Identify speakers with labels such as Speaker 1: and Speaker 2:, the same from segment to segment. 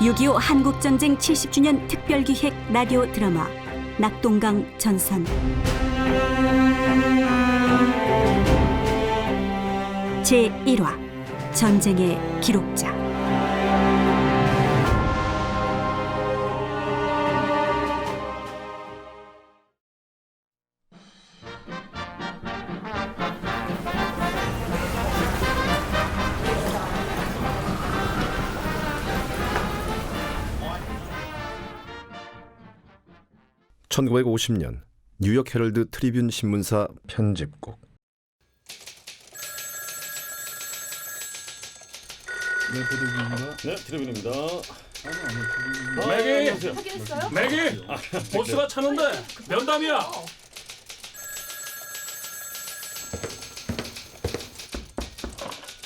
Speaker 1: 6.25 한국전쟁 70주년 특별기획 라디오 드라마 낙동강 전선. 제1화 전쟁의 기록자
Speaker 2: (1950년) 뉴욕 헤럴드 트리뷴 신문사 편집국
Speaker 3: 네, 트리빈입니다.
Speaker 4: 맥이!
Speaker 3: 안녕하세요.
Speaker 4: 맥이! 보스가 차는데 면담이야.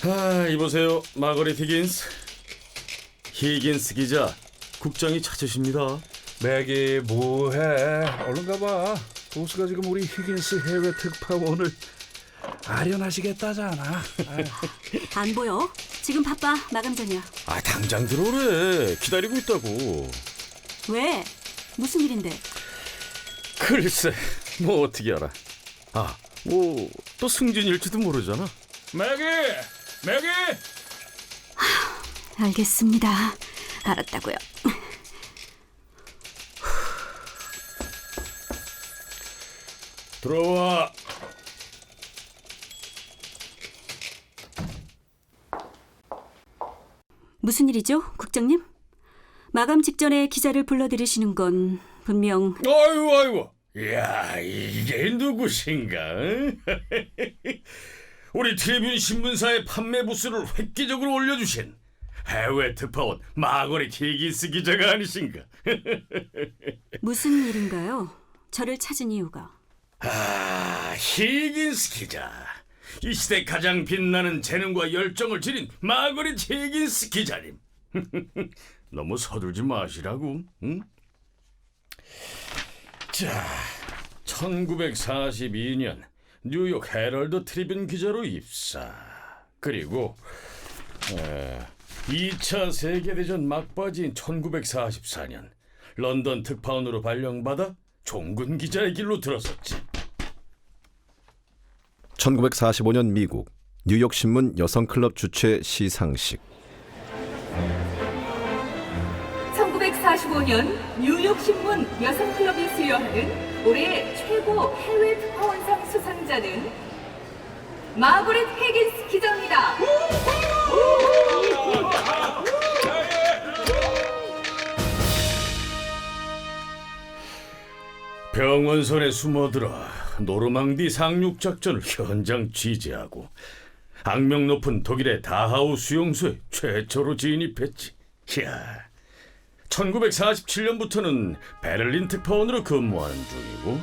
Speaker 3: 아, 이보세요. 마거릿 히긴스. 히긴스 기자. 국장이 찾으십니다.
Speaker 5: 맥이 뭐해? 얼른 가봐. 보스가 지금 우리 히긴스 해외 특파원을 아련하시겠다잖아.
Speaker 1: 안 보여 지금 바빠 마감 전이야
Speaker 3: 아, 당장 들어오래. 기다리고 있다고.
Speaker 1: 왜 무슨 일인데
Speaker 3: 글쎄, 뭐 어떻게 알아. 아, 뭐 또 승진일지도 모르잖아.
Speaker 4: 맥이! 맥이!
Speaker 1: 알겠습니다 알았다고요
Speaker 3: 들어와.
Speaker 1: 무슨 일이죠 국장님 마감 직전에 기자를 불러들이시는 건 분명
Speaker 3: 아이고, 아이고. 야, 이게 누구신가? 우리 트리뷴 신문사의 판매 부수를 획기적으로 올려주신 해외 특파원 마거릿 히긴스 기자가 아니신가?
Speaker 1: 무슨 일인가요 저를 찾은 이유가
Speaker 3: 아, 히긴스 기자. 이 시대 가장 빛나는 재능과 열정을 지닌 마거릿 히긴스 기자님. 너무 서둘지 마시라고. 응? 자, 1942년 뉴욕 헤럴드 트리뷴 기자로 입사. 그리고 에, 2차 세계대전 막바지인 1944년 런던 특파원으로 발령받아 종군 기자의 길로 들어섰지.
Speaker 2: 1945년 미국 뉴욕 신문 여성 클럽 주최 시상식
Speaker 6: 1945년 뉴욕 신문 여성 클럽이 수여하는 올해 최고 해외 특파원상 수상자는 마거릿 헤긴스 기자입니다.
Speaker 3: 병원선에 숨어들어 노르망디 상륙 작전을 현장 지지하고 악명 높은 독일의 다하우 수용소에 최초로 진입했지. 이야, 1947년부터는 베를린 특파원으로 근무하는 중이고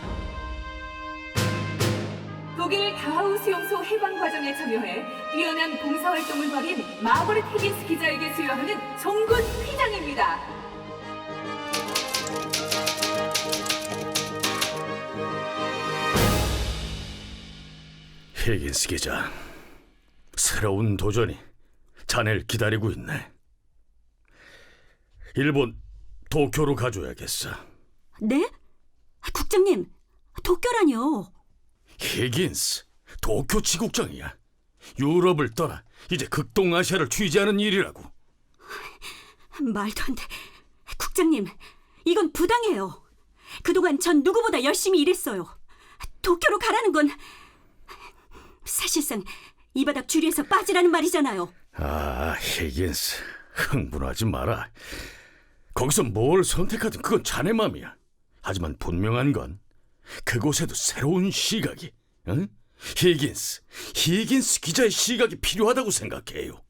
Speaker 6: 독일 다하우 수용소 해방 과정에 참여해 뛰어난 봉사활동을 벌인 마거릿 헤긴스 기자에게 수여하는 종군 휘장입니다.
Speaker 3: 히긴스 기자, 새로운 도전이 자네를 기다리고 있네. 일본 도쿄로 가줘야겠어.
Speaker 1: 네 국장님 도쿄라니요
Speaker 3: 히긴스, 도쿄 지국장이야. 유럽을 떠나 이제 극동아시아를 취재하는 일이라고.
Speaker 1: 말도 안 돼. 국장님, 이건 부당해요. 그동안 전 누구보다 열심히 일했어요. 도쿄로 가라는 건 사실상 이 바닥 주리에서 빠지라는 말이잖아요.
Speaker 3: 아, 히긴스, 흥분하지 마라. 거기서 뭘 선택하든 그건 자네 맘이야. 하지만 분명한 건 그곳에도 새로운 시각이, 응? 히긴스, 히긴스 기자의 시각이 필요하다고 생각해요.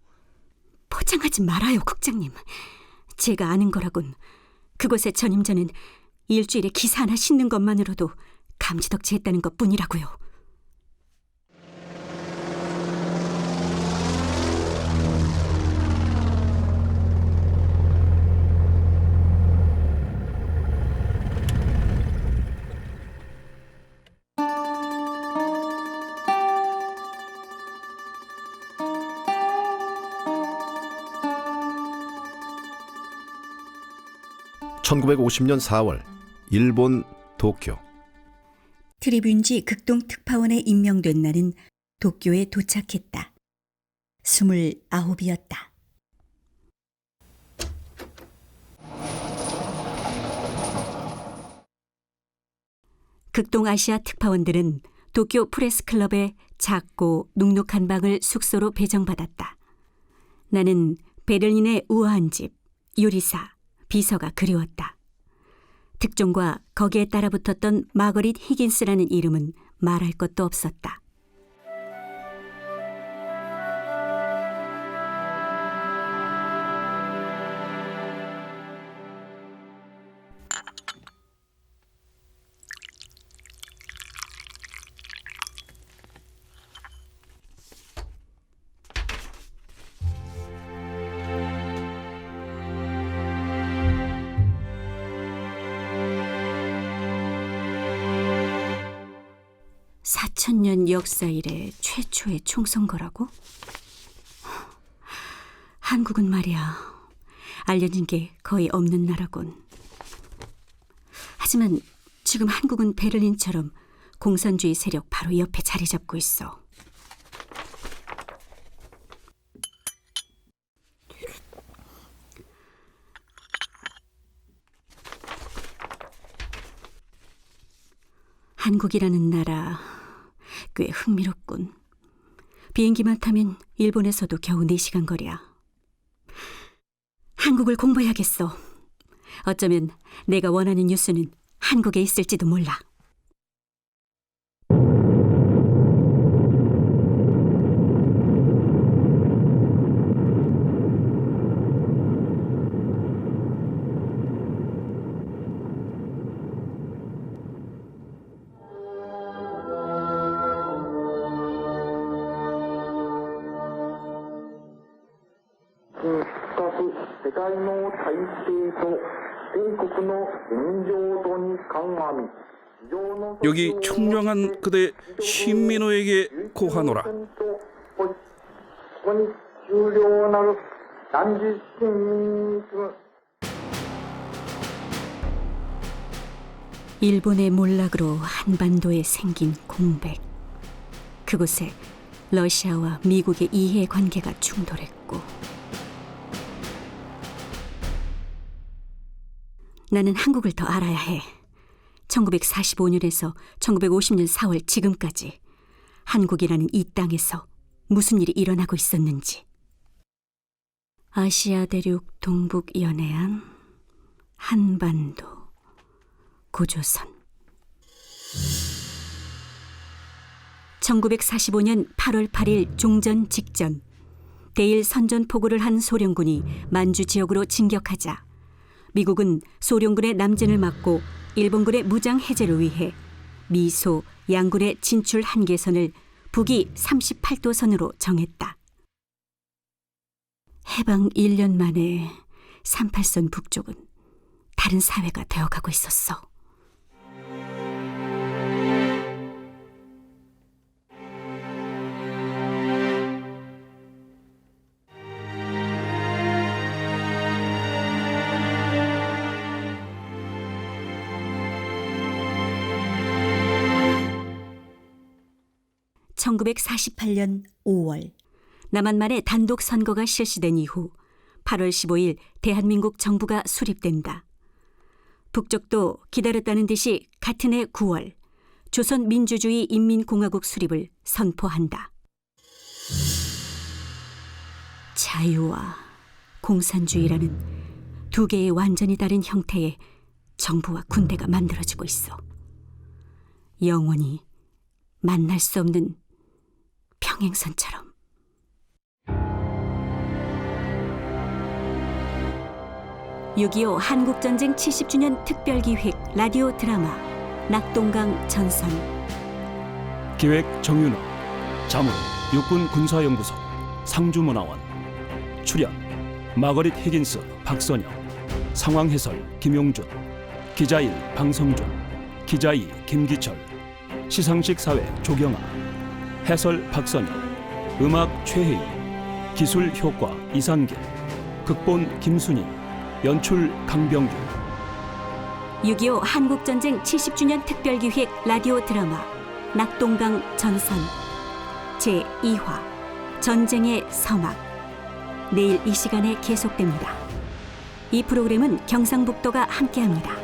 Speaker 1: 포장하지 말아요, 국장님. 제가 아는 거라곤 그곳의 전임자는 일주일에 기사 하나 싣는 것만으로도 감지덕지했다는 것뿐이라고요.
Speaker 2: 1950년 4월 일본 도쿄
Speaker 7: 트리뷴지 극동 특파원에 임명된 나는 도쿄에 도착했다. 스물아홉이었다.
Speaker 1: 극동아시아 특파원들은 도쿄 프레스클럽의 작고 눅눅한 방을 숙소로 배정받았다. 나는 베를린의 우아한 집, 요리사, 비서가 그리웠다. 특종과 거기에 따라 붙었던 마거릿 히긴스라는 이름은 말할 것도 없었다. 사천 년 역사 이래 최초의 총선거라고? 한국은 말이야 알려진 게 거의 없는 나라군. 하지만 지금 한국은 베를린처럼 공산주의 세력 바로 옆에 자리 잡고 있어. 한국이라는 나라 꽤 흥미롭군. 비행기만 타면 일본에서도 겨우 4시간 거리야. 한국을 공부해야겠어. 어쩌면 내가 원하는 뉴스는 한국에 있을지도 몰라.
Speaker 5: 여기 청량한 그대 신민호에게 고하노라.
Speaker 1: 일본의 몰락으로 한반도에 생긴 공백. 그곳에 러시아와 미국의 이해 관계가 충돌했고 나는 한국을 더 알아야 해. 1945년에서 1950년 4월 지금까지 한국이라는 이 땅에서 무슨 일이 일어나고 있었는지. 아시아 대륙 동북 연해안 한반도 고조선 1945년 8월 8일 종전 직전 대일 선전 포고를 한 소련군이 만주 지역으로 진격하자 미국은 소련군의 남진을 막고 일본군의 무장 해제를 위해 미소 양군의 진출 한계선을 북위 38도 선으로 정했다. 해방 1년 만에 38선 북쪽은 다른 사회가 되어가고 있었어. (1948년 5월) 남한만의 단독 선거가 실시된 이후 8월 15일 대한민국 정부가 수립된다. 북쪽도 기다렸다는 듯이 같은 해 9월 조선민주주의 인민공화국 수립을 선포한다. 자유와 공산주의라는 두 개의 완전히 다른 형태의 정부와 군대가 만들어지고 있어. 영원히 만날 수 없는 평행선처럼. (6.25) 한국전쟁 70주년 특별기획 라디오 드라마 낙동강 전선.
Speaker 8: 기획 정윤호 자문 육군 군사연구소 상주문화원. 출연 마거릿 히긴스 박선영. 상황 해설 김용준. 기자일 방성준. 기자이 김기철. 시상식 사회 조경아 해설 박선영 음악 최혜희 기술 효과 이상길 극본 김순희 연출 강병준
Speaker 1: 6.25 한국전쟁 70주년 특별기획 라디오 드라마 낙동강 전선 제2화 전쟁의 서막 내일 이 시간에 계속됩니다. 이 프로그램은 경상북도가 함께합니다.